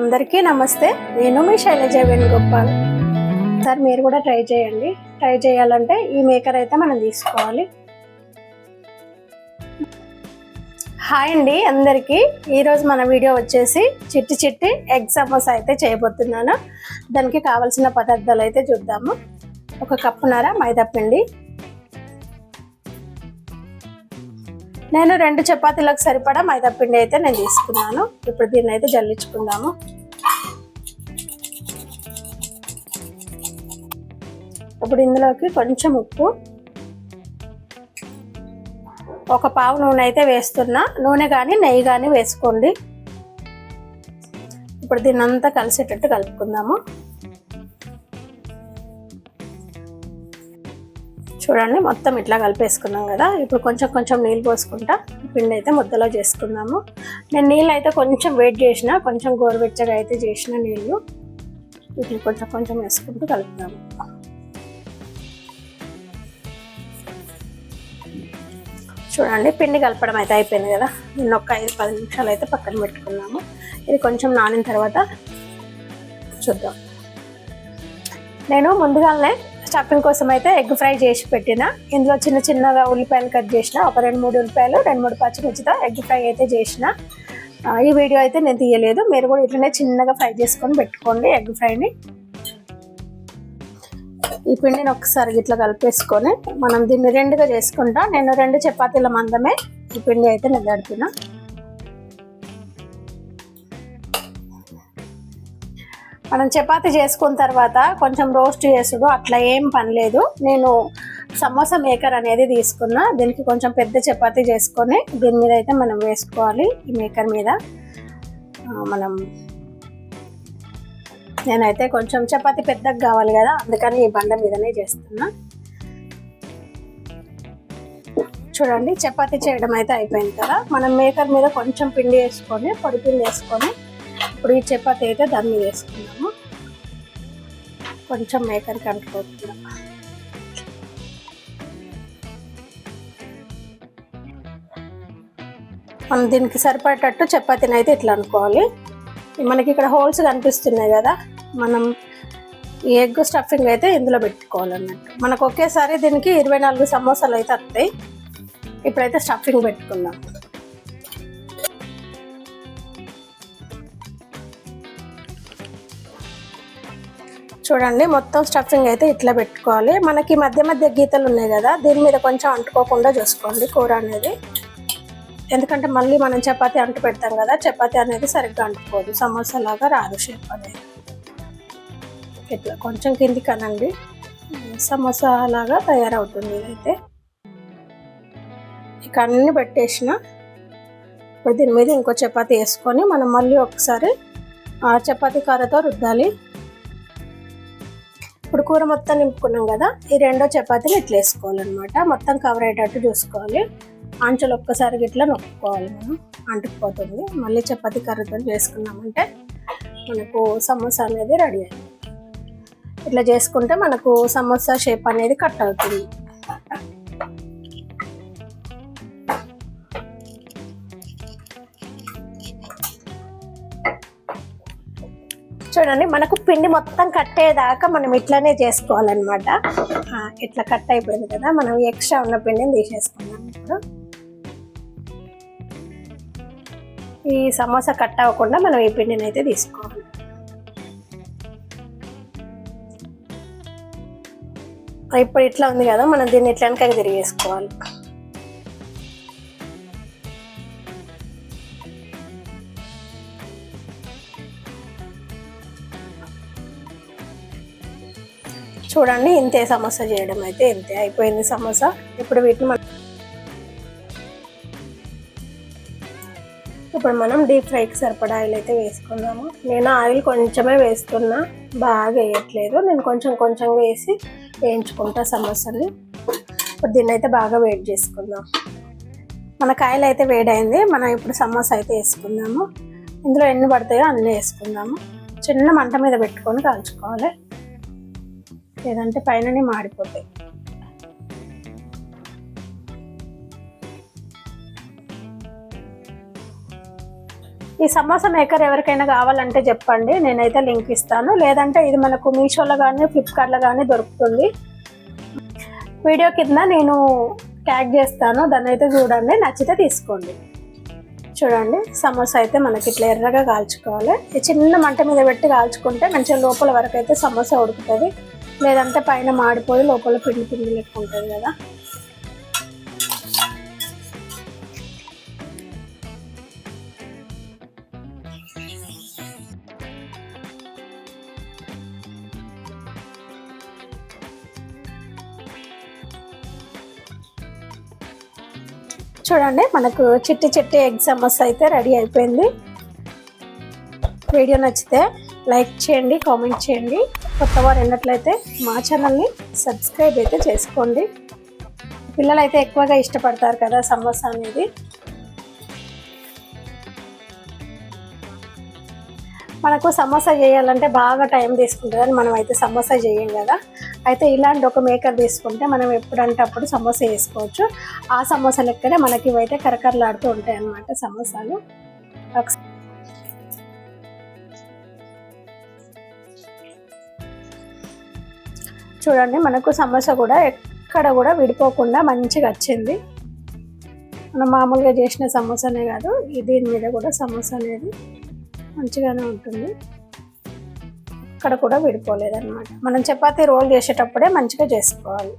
అందరికీ నమస్తే. నేను మీ శైలజ వేణుగోపాల్. సార్ మీరు కూడా ట్రై చేయండి. ట్రై చేయాలంటే ఈ మేకర్ అయితే మనం తీసుకోవాలి. హాయ్ అండి అందరికీ. ఈరోజు మన వీడియో వచ్చేసి చిట్టి చిట్టి ఎగ్ సమోసా అయితే చేయబోతున్నాను. దానికి కావాల్సిన పదార్థాలు అయితే చూద్దాము. ఒక కప్పున్నర మైదా పిండి నేను రెండు చపాతీలకు సరిపడా మైదాపిండి అయితే నేను తీసుకున్నాను. ఇప్పుడు దీన్ని అయితే జల్లించుకుందాము. ఇప్పుడు ఇందులోకి కొంచెం ఉప్పు. ఒక పావు నూనె అయితే వేస్తున్నా. నూనె కానీ నెయ్యి కానీ వేసుకోండి. ఇప్పుడు దీన్నంతా కలిసేటట్టు కలుపుకుందాము. చూడండి మొత్తం ఇట్లా కలిపేసుకున్నాం కదా. ఇప్పుడు కొంచెం కొంచెం నీళ్ళు పోసుకుంటా పిండి అయితే ముద్దలో చేసుకుందాము. నేను నీళ్ళు అయితే కొంచెం వెయిట్ చేసిన కొంచెం గోరువెచ్చగా అయితే చేసిన నీళ్ళు వీటిని కొంచెం కొంచెం వేసుకుంటూ కలుపుదాము. చూడండి పిండి కలపడం అయితే అయిపోయింది కదా. నిన్న ఒక ఐదు పది నిమిషాలు అయితే పక్కన పెట్టుకున్నాము. ఇది కొంచెం నానిన తర్వాత చూద్దాం. నేను ముందుగానే స్టఫింగ్ కోసం అయితే ఎగ్ ఫ్రై చేసి పెట్టిన. ఇందులో చిన్న చిన్నగా ఉల్లిపాయలు కట్ చేసిన ఒక రెండు మూడు ఉల్లిపాయలు రెండు మూడు పచ్చిమిర్చితో ఎగ్ ఫ్రై అయితే చేసిన. ఈ వీడియో అయితే నేను తీయలేదు. మీరు కూడా ఇట్లనే చిన్నగా ఫ్రై చేసుకొని పెట్టుకోండి ఎగ్ ఫ్రైని. ఈ పిండిని ఒకసారి ఇట్లా కలిపేసుకొని మనం దీన్ని రెండుగా చేసుకుంటా. నేను రెండు చపాతీల మందమే ఈ పిండి అయితే నేను గడిపినా మనం చపాతి చేసుకున్న తర్వాత కొంచెం రోస్ట్ చేసుడు అట్లా ఏం పని లేదు. నేను సమోసా మేకర్ అనేది తీసుకున్నా. దీనికి కొంచెం పెద్ద చపాతి చేసుకొని దీని మీద అయితే మనం వేసుకోవాలి ఈ మేకర్ మీద. మనం నేనైతే కొంచెం చపాతి పెద్దగా కావాలి కదా అందుకని ఈ బండ మీదనే చేస్తున్నా. చూడండి చపాతి చేయడం అయితే అయిపోయింది కదా. మనం మేకర్ మీద కొంచెం పిండి వేసుకొని పొడి పిండి వేసుకొని ఇప్పుడు ఈ చపాతి అయితే దాని మీద వేసుకున్నాము కొంచెం మేకర్కి అంటుకోకుండా మనం దీనికి సరిపడేటట్టు చపాతీని అయితే ఇట్లా అనుకోవాలి. మనకి ఇక్కడ హోల్స్ కనిపిస్తున్నాయి కదా మనం ఈ ఎగ్ స్టఫింగ్ అయితే ఇందులో పెట్టుకోవాలన్నట్టు. మనకు ఒకేసారి దీనికి ఇరవై నాలుగు సమోసాలు అయితే వస్తాయి. ఇప్పుడైతే స్టఫింగ్ పెట్టుకుందాం. చూడండి మొత్తం స్టఫింగ్ అయితే ఇట్లా పెట్టుకోవాలి. మనకి మధ్య మధ్య గీతలు ఉన్నాయి కదా దీని మీద కొంచెం అంటుకోకుండా చూసుకోండి కూర అనేది. ఎందుకంటే మళ్ళీ మనం చపాతి అంటు పెడతాం కదా చపాతి అనేది సరిగ్గా అంటుకోదు. సమోసా లాగా రాదు షేప్ అనేది. ఇట్లా కొంచెం కిందికి అనండి. సమోసా లాగా తయారవుతుంది ఇదైతే. ఇక అన్ని పెట్టేసిన. ఇప్పుడు దీని మీద ఇంకో చపాతి వేసుకొని మనం మళ్ళీ ఒకసారి ఆ చపాతీ కారతో రుద్దాలి. ఇప్పుడు కూర మొత్తం నింపుకున్నాం కదా ఈ రెండో చపాతీలు ఇట్లా వేసుకోవాలన్నమాట. మొత్తం కవర్ అయ్యేటట్టు చూసుకోవాలి. అంచులు ఒక్కసారి ఇట్లా నొక్కుకోవాలి మనం. అంటుకుపోతుంది. మళ్ళీ చపాతీ కర్రతో చేసుకున్నామంటే మనకు సమోసా అనేది రెడీ అయింది ఇట్లా చేసుకుంటే మనకు సమోసా షేప్ అనేది కట్ అవుతుంది. చూడండి మనకు పిండి మొత్తం కట్టేదాకా మనం ఇట్లానే చేసుకోవాలన్నమాట. ఇట్లా కట్ అయిపోయింది కదా మనం ఎక్స్ట్రా ఉన్న పిండిని తీసేసుకున్నాం ఇప్పుడు. ఈ సమోసా కట్ అవ్వకుండా మనం ఈ పిండిని అయితే తీసుకోవాలి. ఇప్పుడు ఇట్లా ఉంది కదా మనం దీన్ని ఇట్లా వెనకకి తిరిగేసుకోవాలి. చూడండి ఇంతే సమోసా చేయడం అయితే ఇంతే అయిపోయింది సమోసా ఇప్పుడు వీటిని మనం ఇప్పుడు మనం డీప్ ఫ్రైకి సరిపడా ఆయిల్ అయితే వేసుకుందాము. నేను ఆయిల్ కొంచెమే వేస్తున్నా బాగా వేయట్లేదు. నేను కొంచెం కొంచెం వేసి వేయించుకుంటా సమోసాని ఇప్పుడు దీన్ని అయితే బాగా వేడి చేసుకుందాం. మన కాయలు అయితే వేడైంది మనం ఇప్పుడు సమోసా అయితే వేసుకుందాము. ఇందులో ఎన్ని పడతాయో అన్నీ వేసుకుందాము. చిన్న మంట మీద పెట్టుకొని కాల్చుకోవాలి. లేదంటే పైననే మాడిపోతాయి. ఈ సమోసా మేకర్ ఎవరికైనా కావాలంటే చెప్పండి నేనైతే లింక్ ఇస్తాను. లేదంటే ఇది మనకు మీషోలో కానీ ఫ్లిప్కార్ట్లో కానీ దొరుకుతుంది. వీడియో కింద నేను ట్యాగ్ చేస్తాను దాన్ని అయితే చూడండి నచ్చితే తీసుకోండి. చూడండి సమోసా అయితే మనకి ఇట్లా ఎర్రగా కాల్చుకోవాలి. చిన్న మంట మీద పెట్టి కాల్చుకుంటే మంచిగా లోపల వరకు అయితే సమోసా ఉడుకుతుంది. లేదంటే పైన మాడిపోయి లోపల పిండి పిండి లెక్క ఉంటుంది కదా. చూడండి మనకు చిట్టి చిట్టి ఎగ్ అయితే రెడీ అయిపోయింది. వీడియో నచ్చితే లైక్ చేయండి కామెంట్ చేయండి. కొత్త వారు ఉన్నట్లయితే మా ఛానల్ని సబ్స్క్రైబ్ అయితే చేసుకోండి. పిల్లలు అయితే ఎక్కువగా ఇష్టపడతారు కదా సమోసా అనేది. మనకు సమోసా చేయాలంటే బాగా టైం తీసుకుంటుందని మనం అయితే సమోసా చేయం కదా. అయితే ఇలాంటి ఒక మేకర్ తీసుకుంటే మనం ఎప్పుడంటే అప్పుడు సమోసా వేసుకోవచ్చు. ఆ సమోసా లెక్కనే మనకి ఇవైతే కరకరలాడుతూ ఉంటాయి అన్నమాట సమోసాలు చూడండి మనకు సమోసా కూడా ఎక్కడ కూడా విడిపోకుండా మంచిగా వచ్చింది. మనం మామూలుగా చేసిన సమోసానే కాదు దీని మీద కూడా సమోసా అనేది మంచిగానే ఉంటుంది. ఇక్కడ కూడా విడిపోలేదన్నమాట. మనం చపాతీ రోల్ చేసేటప్పుడే మంచిగా చేసుకోవాలి.